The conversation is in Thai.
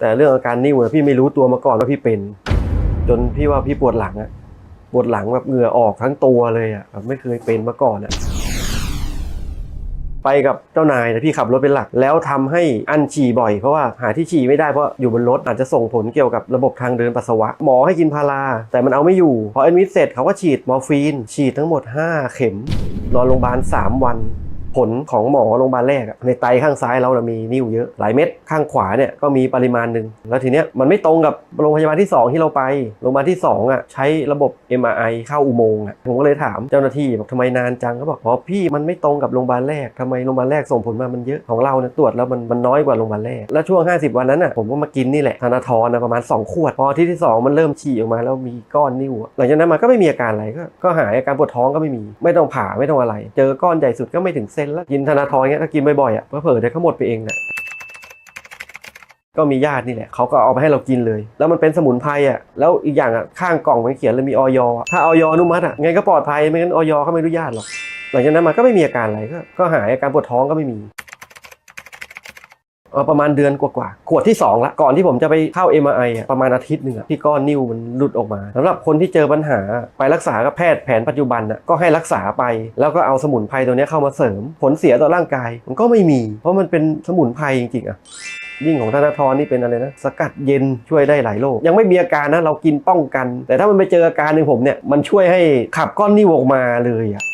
แต่เรื่องอาการนิ่วเนี่ยพี่ไม่รู้ตัวมาก่อนว่าพี่เป็น จนพี่ว่าพี่ปวดหลังอะปวดหลังแบบเหงื่อออกทั้งตัวเลยอะแบบไม่เคยเป็นมาก่อนอะไปกับเจ้านายนะพี่ขับรถเป็นหลัก แล้วทำให้อันฉี่บ่อยเพราะว่าหาที่ฉี่ไม่ได้เพราะอยู่บนรถอาจจะส่งผลเกี่ยวกับระบบทางเดินปัสสาวะ หมอให้กินพาราแต่มันเอาไม่อยู่พอแอดมิดเสร็จเขาก็ฉีดมอร์ฟีนฉีดทั้งหมด 5 เข็มนอนโรงพยาบาล3วัน ผลของหมอโรงพยาบาลแรกในไตข้างซ้ายเรามีนิ่วเยอะหลายเม็ดข้างขวาเนี่ยก็มีปริมาณหนึ่งแล้วทีเนี้ยมันไม่ตรงกับโรงพยาบาลที่ 2 ที่เราไปโรงพยาบาลที่2อะใช้ระบบ MRI เข้าอุโมงค์อะผมก็เลยถามเจ้าหน้าที่บอกทำไมนานจังเขาบอกอ๋อพี่มันไม่ตรงกับโรงพยาบาลแรกทำไมโรงพยาบาลแรกส่งผลมามันเยอะของเราเนี่ยตรวจแล้วมันมันน้อยกว่าโรงพยาบาลแรกแล้วช่วง 50 วันนั้นอะผมก็มากินนี่แหละธนาทรนะประมาณ 2 ขวด พอที่ที่ 2 มันเริ่มฉี่ออกมาแล้วมีก้อนนิ่วอะหลังจากนั้นมาก็ไม่มีอาการอะไรก็ก็หายอาการปวดท้องก็ไม่มีไม่ต้องผ่าไม่ต้องอะไร เจอก้อนใหญ่สุดก็ไม่ถึงซนแล้วกินธนาทรเงี้ยถ้ากินบ่อยๆอะเผลอเดี๋ยวก็หมดไปเองน่ะก็มีญาตินี่แหละเขาก็เอาไปให้เรากินเลย แล้วมันเป็นสมุนไพรอะแล้วอีกอย่างอะข้างกล่องมันเขียนเลยมีออยถ้าออยอนุมัติอะไงก็ปลอดภัยไม่งั้นออยเขาไม่อนุญาตหรอกหลังจากนั้นมาก็ไม่มีอาการอะไรก็หายอาการปวดท้องก็ไม่มี ประมาณเดือนกว่าๆ ขวดที่สองละ ก่อนที่ผมจะไปเข้า MRI อะประมาณอาทิตย์หนึ่งที่ก้อนนิ้วมันหลุดออกมาสำหรับคนที่เจอปัญหาไปรักษากับแพทย์แผนปัจจุบันอะก็ให้รักษาไป แล้วก็เอาสมุนไพรตัวนี้เข้ามาเสริม ผลเสียต่อร่างกาย มันก็ไม่มี เพราะมันเป็นสมุนไพรจริงๆอะยิ่งของธนาธรนี่เป็นอะไรนะ สกัดเย็นช่วยได้หลายโรคยังไม่มีอาการนะเรากินป้องกัน แต่ถ้ามันไปเจออาการหนึ่งผมเนี่ยมันช่วยให้ขับก้อนนิ่วออกมาเลยอะ